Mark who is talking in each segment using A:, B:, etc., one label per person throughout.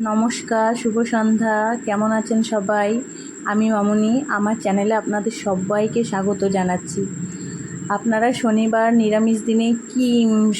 A: নমস্কার, শুভ সন্ধ্যা। কেমন আছেন সবাই? আমি মামনি। আমার চ্যানেলে আপনাদের সবাইকে স্বাগত জানাচ্ছি। আপনারা শনিবার নিরামিষ দিনে কি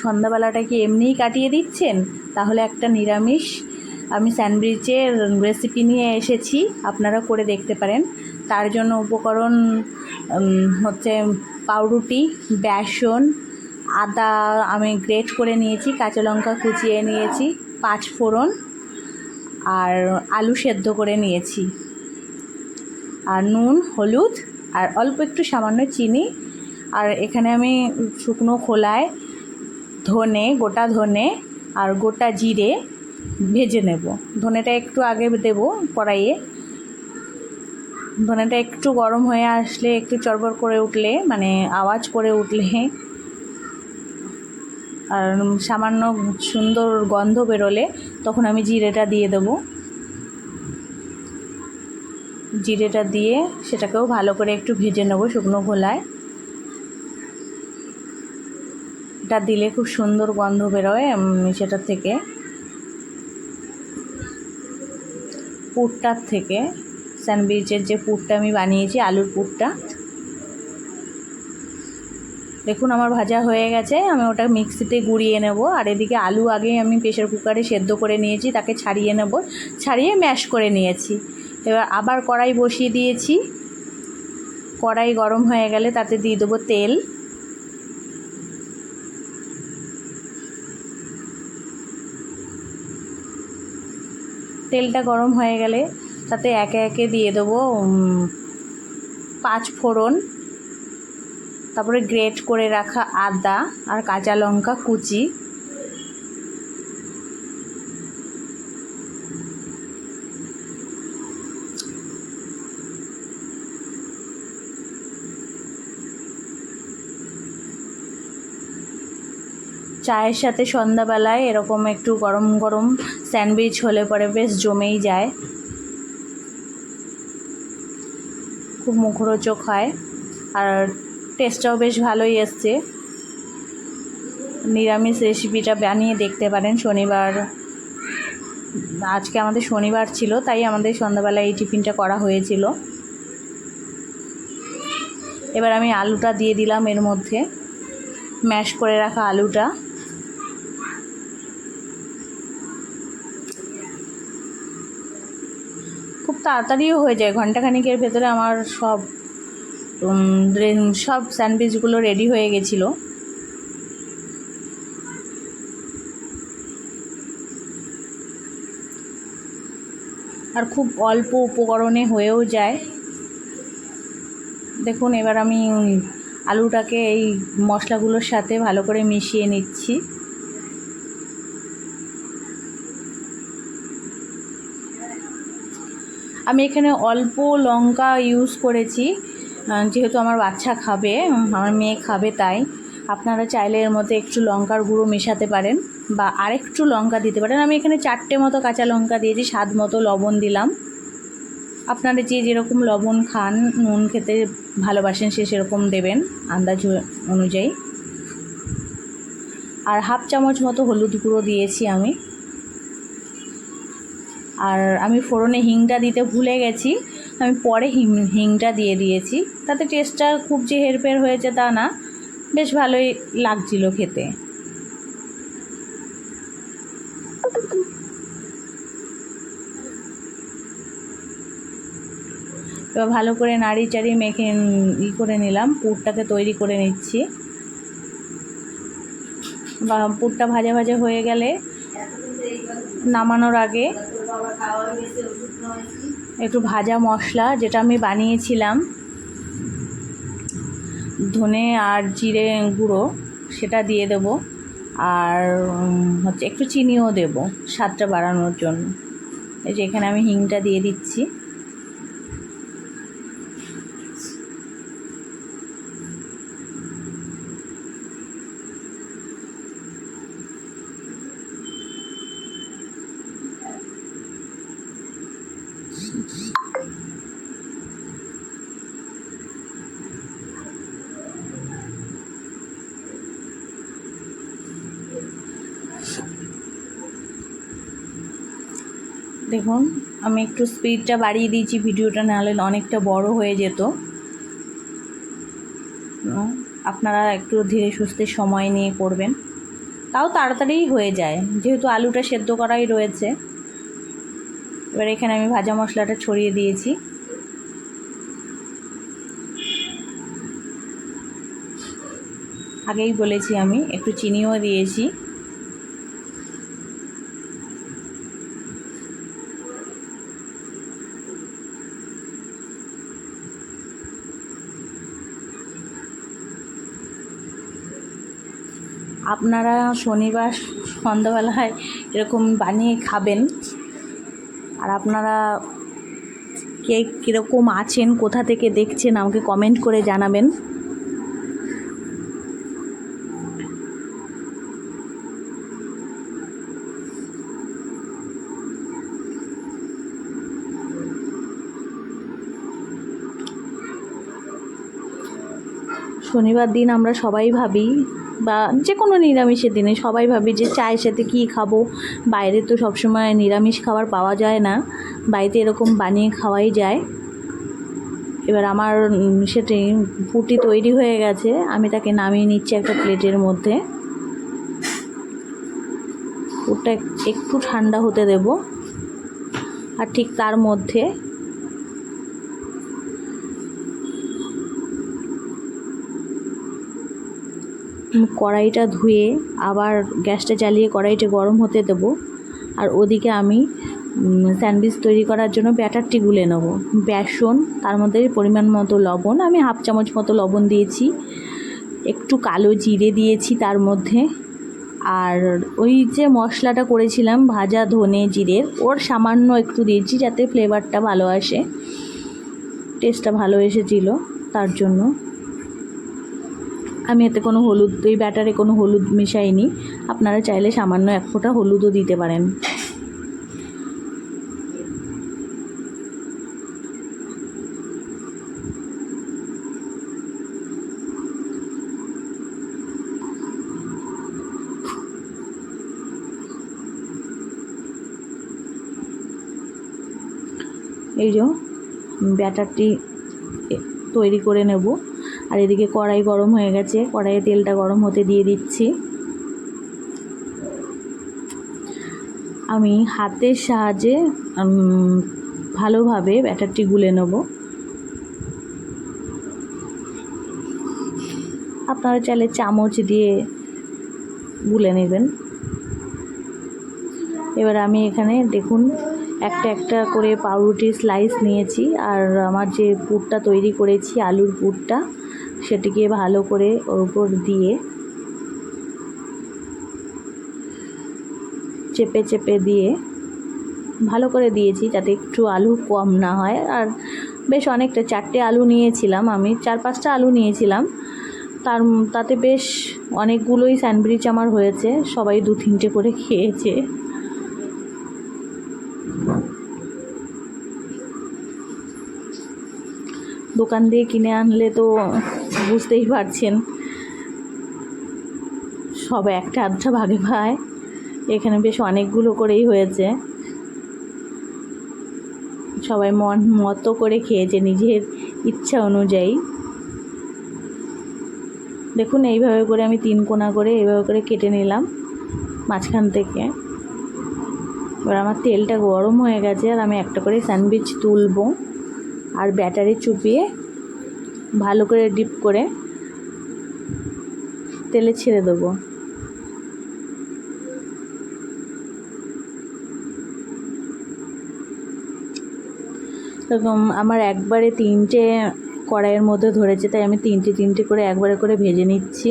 A: সন্ধ্যাবেলাটা কি এমনিই কাটিয়ে দিচ্ছেন? তাহলে একটা নিরামিষ আমি স্যান্ডউইচের রেসিপি নিয়ে এসেছি। আপনারা করে দেখতে পারেন। তার জন্য উপকরণ হচ্ছে পাউরুটি, বেসন, আদা আমি গ্রেট করে নিয়েছি, কাঁচা লঙ্কা কুচিয়ে নিয়েছি পাঁচ ফোড়ন আর আলু সেদ্ধ করে নিয়েছি। আর নুন, হলুদ, আর অল্প একটু সামান্য চিনি। আর এখানে আমি শুকনো খোলায় ধনে, গোটা ধনে আর গোটা জিরে ভেজে নেব। ধনেটা একটু আগে দেব কড়াইয়ে। ধনেটা একটু গরম হয়ে আসলে একটু চড়বড় করে উঠলে মানে আওয়াজ করে উঠলে আর সামান্য সুন্দর গন্ধ বেরোলে তখন আমি জিরেটা দিয়ে দেবো। জিরেটা দিয়ে সেটাকেও ভালো করে একটু ভেজে নেব শুকনো ঘোলায়। এটা দিলে খুব সুন্দর গন্ধ বেরোয় সেটার থেকে। পুরটার থেকে, স্যান্ডউইচের যে পুরটা আমি বানিয়েছি, আলুর পুরটা দেখুন, আমার ভাজা হয়ে গেছে। আমি ওটা মিক্সিতে গুঁড়িয়ে নেব। আর এদিকে আলু আগেই আমি প্রেশার কুকারে সেদ্ধ করে নিয়েছি, তাকে ছাড়িয়ে নেব। ছাড়িয়ে ম্যাশ করে নিয়েছি। এবার আবার কড়াই বসিয়ে দিয়েছি। কড়াই গরম হয়ে গেলে তাতে দিয়ে দেবো তেল। তেলটা গরম হয়ে গেলে তাতে একে একে দিয়ে দেবো পাঁচ ফোড়ন। তারপরে গ্রেট করে রাখা আদা আর কাঁচা লঙ্কা কুচি। চায়ের সাথে সন্ধ্যাবেলায় এরকম একটু গরম গরম স্যান্ডউইচ হলে পরে বেশ জমেই যায়। খুব মুখরোচক হয়। আর টেস্টটাও বেশ ভালোই এসছে। নিরামিষ রেসিপিটা বানিয়ে দেখতে পারেন শনিবার। আজকে আমাদের শনিবার ছিল, তাই আমাদের সন্ধ্যাবেলায় এই টিফিনটা করা হয়েছিল। এবার আমি আলুটা দিয়ে দিলাম এর মধ্যে। ম্যাশ করে রাখা আলুটা। খুব তাড়াতাড়িও হয়ে যায়, ঘন্টাখানিকের ভেতরে আমার সব সব স্যান্ডউইচগুলো রেডি হয়ে গেছিল। আর খুব অল্প উপকরণে হয়েও যায়। দেখুন, এবার আমি আলুটাকে এই মশলাগুলোর সাথে ভালো করে মিশিয়ে নিচ্ছি। আমি এখানে অল্প লঙ্কা ইউজ করেছি। যেহেতু আমার বাচ্চা খাবে আমার মেয়ে খাবে তাই। আপনারা চাইলে এর মধ্যে একটু লঙ্কার গুঁড়ো মেশাতে পারেন বা আরেকটু লঙ্কা দিতে পারেন। আমি এখানে চারটে মতো কাঁচা লঙ্কা দিয়েছি, স্বাদ মতো লবণ দিলাম। আপনারা যে যেরকম লবণ খান, নুন খেতে ভালোবাসেন, সে সেরকম দেবেন আন্দাজ অনুযায়ী। আর হাফ চামচ মতো হলুদ গুঁড়ো দিয়েছি আমি। আর আমি ফোড়নে হিংটা দিতে ভুলে গেছি। আমি পরে হিং, হিংটা দিয়ে দিয়েছি। তাতে টেস্টটা খুব যে হেরফের হয়েছে তা না, বেশ ভালোই লাগছিল খেতে। এবার ভালো করে নাড়ি চাড়ি মেখে ই করে নিলাম, পুরটাকে তৈরি করে নিচ্ছি। বা, পুরটা ভাজা ভাজা হয়ে গেলে নামানোর আগে একটু ভাজা মশলা যেটা আমি বানিয়েছিলাম। ধনে আর জিরে গুঁড়ো সেটা দিয়ে দেব। আর হচ্ছে একটু চিনিও দেব স্বাদটা বাড়ানোর জন্য। এই যে এখানে আমি হিংটা দিয়ে দিচ্ছি। দেখুন, আমি একটু স্পিডটা বাড়িয়ে দিয়েছি, ভিডিওটা নাহলে অনেকটা বড় হয়ে যেত। আপনারা একটু ধীরে সুস্থে সময় নিয়ে করবেন। তাও তাড়াতাড়িই হয়ে যায়, যেহেতু আলুটা সেদ্ধ করাই রয়েছে। এবার এখানে আমি ভাজা মশলাটা ছড়িয়ে দিয়েছি। আগেই বলেছি আমি, একটু চিনিও দিয়েছি। আপনারা শনিবার সন্ধ্যাবেলায় এরকম বানিয়ে খাবেন। আর আপনারা কে কীরকম আছেন, কোথা থেকে দেখছেন, আমাকে কমেন্ট করে জানাবেন। শনিবার দিন আমরা সবাই ভাবি বা যে কোনো নিরামিষের দিনে সবাই ভাবি যে চায়ের সাথে কী খাব। বাইরে তো সবসময় নিরামিষ খাবার পাওয়া যায় না। বাড়িতে এরকম বানিয়ে খাওয়াই যায়। এবার আমার সেটি পুটি তৈরি হয়ে গেছে। আমি তাকে নামিয়ে নিচ্ছি একটা প্লেটের মধ্যে। পুরটা একটু ঠান্ডা হতে দেব। আর ঠিক তার মধ্যে কড়াইটা ধুয়ে আবার গ্যাসটা জ্বালিয়ে কড়াইটা গরম হতে দেব। আর ওদিকে আমি স্যান্ডউইচ তৈরি করার জন্য ব্যাটারটি গুলে নেব। বেসন, তার মধ্যে পরিমাণ মতো লবণ, আমি হাফ চামচ মতো লবণ দিয়েছি। একটু কালো জিরে দিয়েছি তার মধ্যে। আর ওই যে মশলাটা করেছিলাম, ভাজা ধনে জিরের, ওর সামান্য একটু দিয়েছি যাতে ফ্লেভারটা ভালো আসে। টেস্টটা ভালো এসেছিল তার জন্য। আমি এতে কোনো হলুদ, এই ব্যাটারে কোনো হলুদ মেশাইনি। আপনারা চাইলে সামান্য এক ফোঁটা হলুদও দিতে পারেন। এই যে ব্যাটারটি তৈরি করে নেব। আর এদিকে কড়াই গরম হয়ে গেছে। কড়াইয়ে তেলটা গরম হতে দিয়ে দিচ্ছি। আমি হাতের সাহায্যে ভালোভাবে ব্যাটারটি গুলে নেব। আপনারা চাইলে চামচ দিয়ে গুলে নেবেন। এবার আমি এখানে দেখুন, একটা একটা করে পাউরুটির স্লাইস নিয়েছি। আর আমার যে পুরটা তৈরি করেছি, আলুর পুরটা সেটিকে ভালো করে ওর উপর দিয়ে চেপে চেপে দিয়ে ভালো করে দিয়েছি যাতে একটু আলু কম না হয়। আর বেশ অনেকটা, চারটে আলু নিয়েছিলাম আমি, চার পাঁচটা আলু নিয়েছিলাম। তার তাতে বেশ অনেকগুলোই স্যান্ডউইচ আমার হয়েছে, সবাই দু তিনটে করে খেয়েছে। দোকান দিয়ে কিনে আনলে তো বুঝতেই পারছেন। সব একটা আধটা ভাগে পায় এখানে বেশ অনেকগুলো করেই হয়েছে। সবাই মন মতো করে খেয়েছে নিজের ইচ্ছা অনুযায়ী। দেখুন, এইভাবে করে আমি তিন কোনা করে এইভাবে করে কেটে নিলাম মাঝখান থেকে। এবার আমার তেলটা গরম হয়ে গেছে আর আমি একটা করে স্যান্ডউইচ তুলবো আর ব্যাটারে চুপিয়ে ভালো করে ডিপ করে তেলে ছেড়ে দেবো। এরকম আমার একবারে তিনটে কড়াইয়ের মধ্যে ধরেছে, তাই আমি তিনটে তিনটে করে একবারে করে ভেজে নিচ্ছি।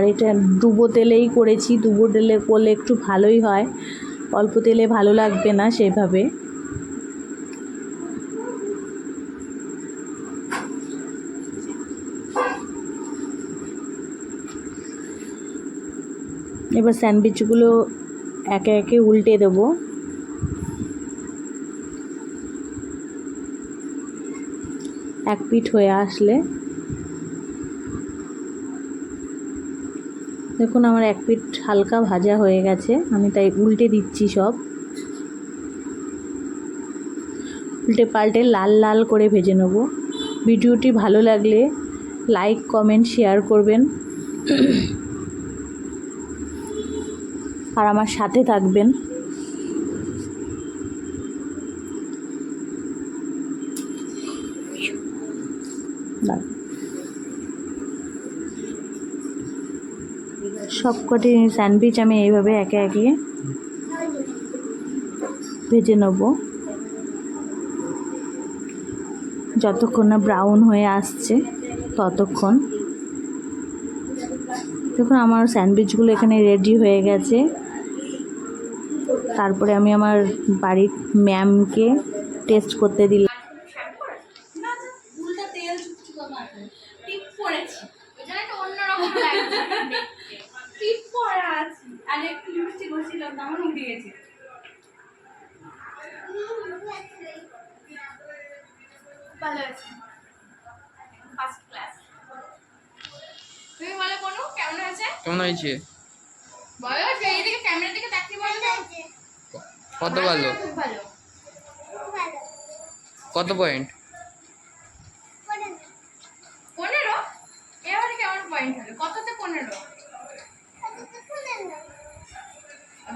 A: আর এটা ডুবো তেলেই করেছি ডুবো তেলে করলে একটু ভালোই হয়। অল্প তেলে ভালো লাগবে না সেভাবে। এবার স্যান্ডউইচগুলো একে একে উল্টে দেবো। এক পিঠ হয়ে আসলে। দেখুন, আমার এক পিঠ হালকা ভাজা হয়ে গেছে। আমি তাই উল্টে দিচ্ছি সব। উল্টে পাল্টে লাল লাল করে ভেজে নেব। ভিডিওটি ভালো লাগলে লাইক, কমেন্ট, শেয়ার করবেন। আর আমার সাথে থাকবেন। দাঁড়ান। সবকটি স্যান্ডউইচ আমি এইভাবে একে একে ভেজে নেব। যতক্ষণ না ব্রাউন হয়ে আসছে, ততক্ষণ। দেখুন, আমার স্যান্ডউইচগুলো এখানে রেডি হয়ে গেছে। তারপরে আমি আমার বাড়ির ম্যামকে টেস্ট করতে দিলাম
B: উল্টা তেল চুপচুপ মাখো টিপ পরেছি এটা একটা অন্যরকম লাগছে দেখতে। টিপ পরা আছি আর একটু লিপস্টিক ঘষিলাম তো আমার উঠে গেছে ভালো আছে। ফার্স্ট ক্লাস তুমি বলো কোনো কেমন আছে
C: কেমন হয়েছে?
B: বলো এই দিকে ক্যামেরার দিকে তাকিয়ে বলো
C: কত ভালো?
B: খুব ভালো।
C: কত পয়েন্ট
B: পনেরো? এবারে কেমন পয়েন্ট হবে কততে পনেরো?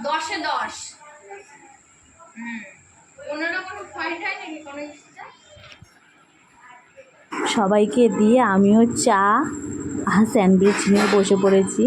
B: দশে দশ। পনেরো কোনো পয়েন্ট হয় নাকি? কোনো
A: সবাইকে দিয়ে আমিও চা আর স্যান্ডউইচ নিয়ে বসে পড়েছি।